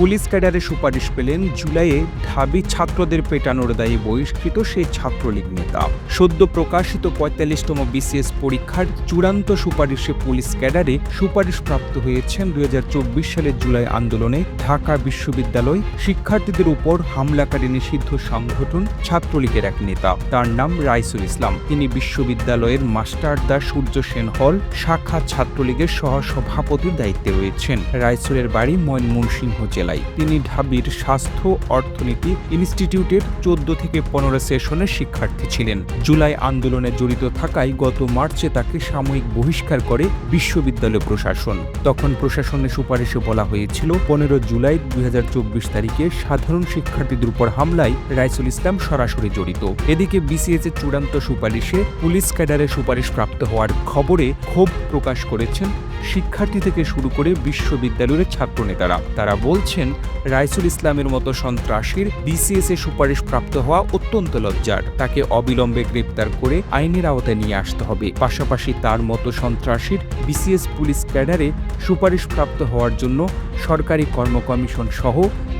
Police ক্যাডারে সুপারিশ পেলেন জুলাইয়ে ঢাবি ছাত্রদের পেটানোর দায়ে বহিষ্কৃত সেই ছাত্রলীগ নেতা। সদ্য প্রকাশিত পঁয়তাল্লিশতম বিসিএস পরীক্ষার চূড়ান্ত সুপারিশে পুলিশ ক্যাডারে সুপারিশপ্রাপ্ত হয়েছেন দুই হাজার চব্বিশ সালের জুলাই আন্দোলনে ঢাকা বিশ্ববিদ্যালয় শিক্ষার্থীদের উপর হামলাকারী নিষিদ্ধ সংগঠন ছাত্রলীগের এক নেতা। তার নাম রাইসুল ইসলাম। তিনি বিশ্ববিদ্যালয়ের মাস্টারদা সূর্য সেন হল শাখা ছাত্রলীগের সহসভাপতির দায়িত্বে রয়েছেন। রাইসুলের বাড়ি ময়মনসিংহ জেলায়। তিনি ঢাবির স্বাস্থ্য অর্থনীতি ইনস্টিটিউটের চোদ্দ থেকে পনেরো সেশনের শিক্ষার্থী ছিলেন। জুলাই আন্দোলনে জড়িত থাকায় গত মার্চে তাকে সাময়িক বহিষ্কার করে বিশ্ববিদ্যালয় প্রশাসন। তখন প্রশাসনের সুপারিশে বলা হয়েছিল, পনেরো জুলাই দুই হাজার চব্বিশ তারিখে সাধারণ শিক্ষার্থীদের উপর হামলায় রাইসুল ইসলাম সরাসরি জড়িত। এদিকে বিসিএস এর চূড়ান্ত সুপারিশে পুলিশ ক্যাডারে সুপারিশ প্রাপ্ত হওয়ার খবরে ক্ষোভ প্রকাশ করেছেন শিক্ষার্থী থেকে শুরু করে বিশ্ববিদ্যালয়ের ছাত্রনেতারা। তারা বলছেন, রাইসুল ইসলামের মতো সন্ত্রাসীর বিসিএস এ সুপারিশ প্রাপ্ত হওয়া অত্যন্ত লজ্জার। তাকে অবিলম্বে গ্রেপ্তার করে আইনের আওতায় নিয়ে আসতে হবে। পাশাপাশি তার মতো সন্ত্রাসীর বিসিএস পুলিশ ক্যাডারে সুপারিশ প্রাপ্ত হওয়ার জন্য সরকারি কর্ম কমিশন সহ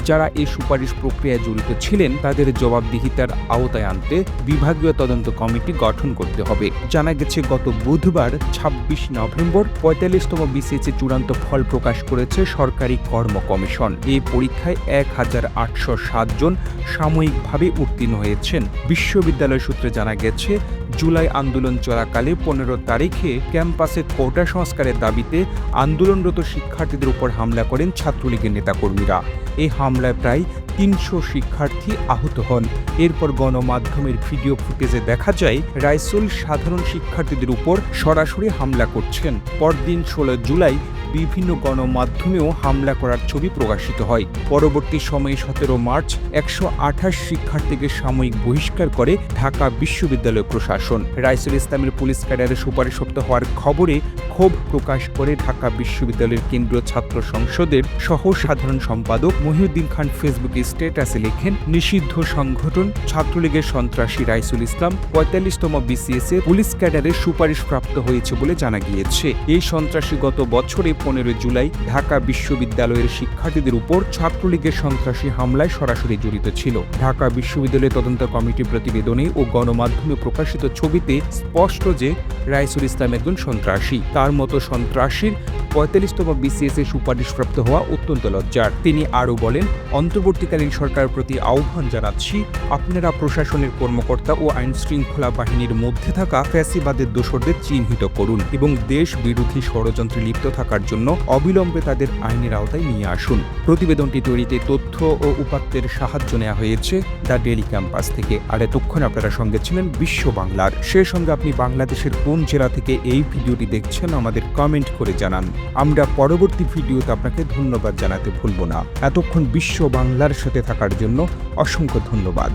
যারা এই সুপারিশ প্রক্রিয়ায় জড়িত ছিলেন, তাদের জবাবদিহিতার আওতায় আনতে বিভাগীয় তদন্ত কমিটি গঠন করতে হবে। জানা গেছে, গত বুধবার, ছাব্বিশ নভেম্বর, পঁয়তাল্লিশতম বিসিএসে চূড়ান্ত ফল প্রকাশ করেছে সরকারি কর্ম কমিশন। এই পরীক্ষায় এক হাজার আটশো সাতজন সাময়িকভাবে উত্তীর্ণ হয়েছেন। বিশ্ববিদ্যালয় সূত্রে জানা গেছে জুলাই আন্দোলন চলাকালে পনেরো তারিখে ক্যাম্পাসে কোটা সংস্কারের দাবিতে আন্দোলনরত শিক্ষার্থীদের উপর হামলা করেন ছাত্রলীগের নেতাকর্মীরা। এই হামলায় প্রায় তিনশো শিক্ষার্থী আহত হন। এরপর গণমাধ্যমের ভিডিও ফুটেজে দেখা যায় রাইসুল সাধারণ শিক্ষার্থীদের উপর সরাসরি হামলা করছেন। পরদিন ষোলো জুলাই বিভিন্ন গণমাধ্যমেও হামলা করার ছবি প্রকাশিত হয়। পরবর্তী সময়ে সতেরো মার্চ একশো আঠাশ শিক্ষার্থীকে সাময়িক বহিষ্কার করে ঢাকা বিশ্ববিদ্যালয় প্রশাসন। রাইসুল ইসলামের পুলিশ ক্যাডারে সুপারিশপ্ত হওয়ার খবরে ক্ষোভ প্রকাশ করে ঢাকা বিশ্ববিদ্যালয়ের কেন্দ্রীয় ছাত্র সংসদের সহ সাধারণ সম্পাদক মহিউদ্দিন খান ফেসবুকে স্ট্যাটাসে লেখেন, নিষিদ্ধ সংগঠন ছাত্রলীগের সন্ত্রাসী রাইসুল ইসলাম পঁয়তাল্লিশতম বিসিএস এ পুলিশ ক্যাডারে সুপারিশ প্রাপ্ত হয়েছে বলে জানা গিয়েছে। এই সন্ত্রাসী গত বছরে পনেরো জুলাই ঢাকা বিশ্ববিদ্যালয়ের শিক্ষার্থীদের উপর ছাত্রলীগের সন্ত্রাসী হামলায় সরাসরি জড়িত ছিল। ঢাকা বিশ্ববিদ্যালয় তদন্ত কমিটির প্রতিবেদনে ও গণমাধ্যমে প্রকাশিত ছবিতে স্পষ্ট যে রাইসুল ইসলাম একজন সন্ত্রাসী। তার মতো সন্ত্রাসীর পঁয়তাল্লিশতম বিসিএস এ সুপারিশপ্রাপ্ত হওয়া অত্যন্ত লজ্জার। তিনি আরও বলেন, অন্তর্বর্তীকালীন সরকারের প্রতি আহ্বান জানাচ্ছি, আপনারা প্রশাসনের কর্মকর্তা ও আইন শৃঙ্খলা বাহিনীর মধ্যে থাকা ফ্যাসিবাদের দোসরদের চিহ্নিত করুন এবং দেশ বিরোধী ষড়যন্ত্রে লিপ্ত থাকার জন্য অবিলম্বে তাদের আইনের আওতায় নিয়ে আসুন। প্রতিবেদনটি তৈরিতে তথ্য ও উপাত্তের সাহায্য নেওয়া হয়েছে। দ্য ডেলি ক্যাম্পাস থেকে আর এতক্ষণ আপনারা সঙ্গে ছিলেন বিশ্ব বাংলার। সে সঙ্গে আপনি বাংলাদেশের কোন জেলা থেকে এই ভিডিওটি দেখছেন আমাদের কমেন্ট করে জানান। আমরা পরবর্তী ভিডিওতে আপনাকে ধন্যবাদ জানাতে ভুলব না। এতক্ষণ বিশ্ব বাংলার সাথে থাকার জন্য অসংখ্য ধন্যবাদ।